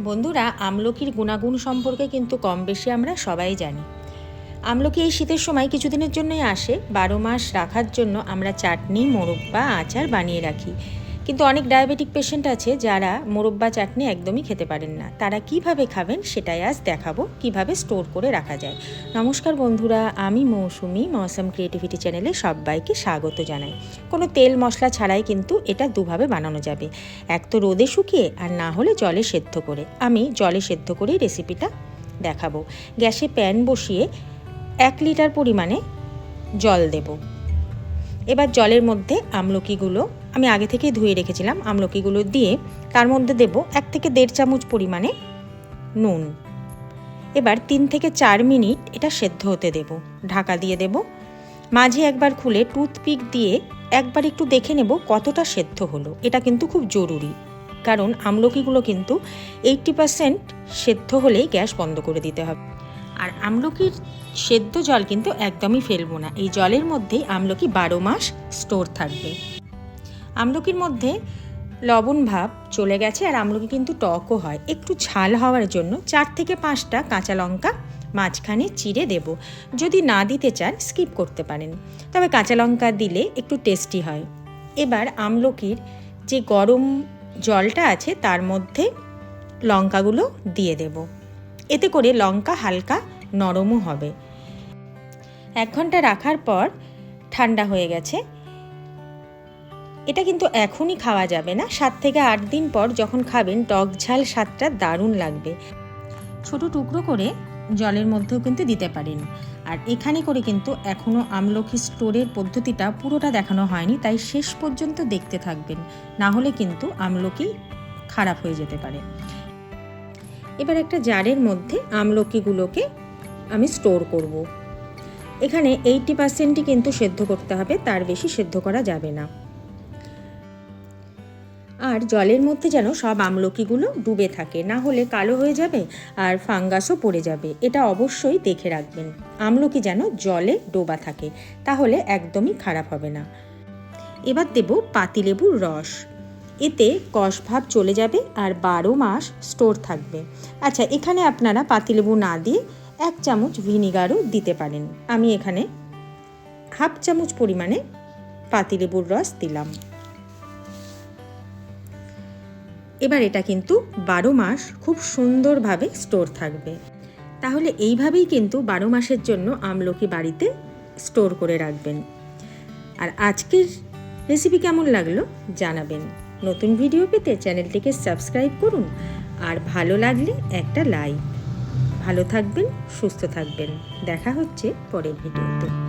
বন্ধুরা, আমলকির গুণাগুণ সম্পর্কে কিন্তু কম বেশি আমরা সবাই জানি। আমলকি এই শীতের সময় কিছুদিনের জন্যই আসে, বারো মাস রাখার জন্য আমরা চাটনি মোরব্বা আচার বানিয়ে রাখি। কিন্তু অনেক ডায়াবেটিক পেশেন্ট আছে যারা মোরব্বা চাটনি একদমই খেতে পারেন না। তারা কীভাবে খাবেন সেটাই আজ দেখাবো, কীভাবে স্টোর করে রাখা যায়। নমস্কার বন্ধুরা, আমি মৌসুমি, মৌসাম ক্রিয়েটিভিটি চ্যানেলে সবাইকে স্বাগত জানাই। কোনো তেল মশলা ছাড়াই কিন্তু এটা দুভাবে বানানো যাবে। এক তো রোদে শুকিয়ে আর না হলে জলে সেদ্ধ করে। আমি জলে সেদ্ধ করেই রেসিপিটা দেখাবো। গ্যাসে প্যান বসিয়ে এক লিটার পরিমাণে জল দেব। এবার জলের মধ্যে আমলকিগুলো আমি আগে থেকেই ধুয়ে রেখেছিলাম আমলকিগুলো দিয়ে। তার মধ্যে দেব এক থেকে দেড় চামচ পরিমাণে নুন। এবার তিন থেকে চার মিনিট এটা সেদ্ধ হতে দেব। ঢাকা দিয়ে দেব। মাঝে একবার খুলে টুথপিক দিয়ে একবার একটু দেখে নেব কতটা সেদ্ধ হলো। এটা কিন্তু খুব জরুরি। কারণ আমলকিগুলো কিন্তু এইটটি পারসেন্ট সেদ্ধ হলেই গ্যাস বন্ধ করে দিতে হবে। আর আমলকির সেদ্ধ জল কিন্তু একদমই ফেলব না। এই জলের মধ্যেই আমলকি বারো মাস স্টোর থাকবে। আমলকির মধ্যে লবণ ভাব চলে গেছে আর আমলকি কিন্তু টকও হয়। একটু ঝাল হওয়ার জন্য চার থেকে পাঁচটা কাঁচা লঙ্কা মাঝখানে চিড়ে দেব। যদি না দিতে চান, স্কিপ করতে পারেন। তবে কাঁচা লঙ্কা দিলে একটু টেস্টি হয়। এবার আমলকির যে গরম জলটা আছে, তার মধ্যে লঙ্কাগুলো দিয়ে দেব। এতে করে লঙ্কা হালকা নরমও হবে। এক ঘণ্টা রাখার পর ঠান্ডা হয়ে গেছে। এটা কিন্তু এখনই খাওয়া যাবে না। সাত থেকে আট দিন পর যখন খাবেন, টক ঝাল স্বাদটা দারুণ লাগবে। ছোট টুকরো করে জলের মধ্যেও কিন্তু দিতে পারেন। আর এখানে করে কিন্তু এখনও আমলকি স্টোরের পদ্ধতিটা পুরোটা দেখানো হয়নি, তাই শেষ পর্যন্ত দেখতে থাকবেন। না হলে কিন্তু আমলকি খারাপ হয়ে যেতে পারে। এবার একটা জারের মধ্যে আমলকিগুলোকে আমি স্টোর করব। এখানে এইটি পার্সেন্টই কিন্তু সেদ্ধ করতে হবে, তার বেশি সেদ্ধ করা যাবে না। আর জলের মধ্যে যেন সব আমলকিগুলো ডুবে থাকে, না হলে কালো হয়ে যাবে আর ফাঙ্গাসও পড়ে যাবে। এটা অবশ্যই দেখে রাখবেন। আমলকি যেন জলে ডোবা থাকে, তাহলে একদমই খারাপ হবে না। এবার দেব পাতিলেবুর রস। এতে কষ ভাব চলে যাবে আর বারো মাস স্টোর থাকবে। আচ্ছা এখানে আপনারা পাতিলেবু না দিয়ে এক চামচ ভিনিগারও দিতে পারেন। আমি এখানে হাফ চামচ পরিমাণে পাতিলেবুর রস দিলাম। এবার এটা কিন্তু বারো মাস খুব সুন্দরভাবে স্টোর থাকবে। তাহলে এইভাবেই কিন্তু বারো মাসের জন্য আমলকি বাড়িতে স্টোর করে রাখবেন। আর আজকের রেসিপি কেমন লাগল জানাবেন। নতুন ভিডিও পেতে চ্যানেলটিকে সাবস্ক্রাইব করুন আর ভালো লাগলে একটা লাইক ভালো থাকবেন, সুস্থ থাকবেন। দেখা হচ্ছে পরের ভিডিওতে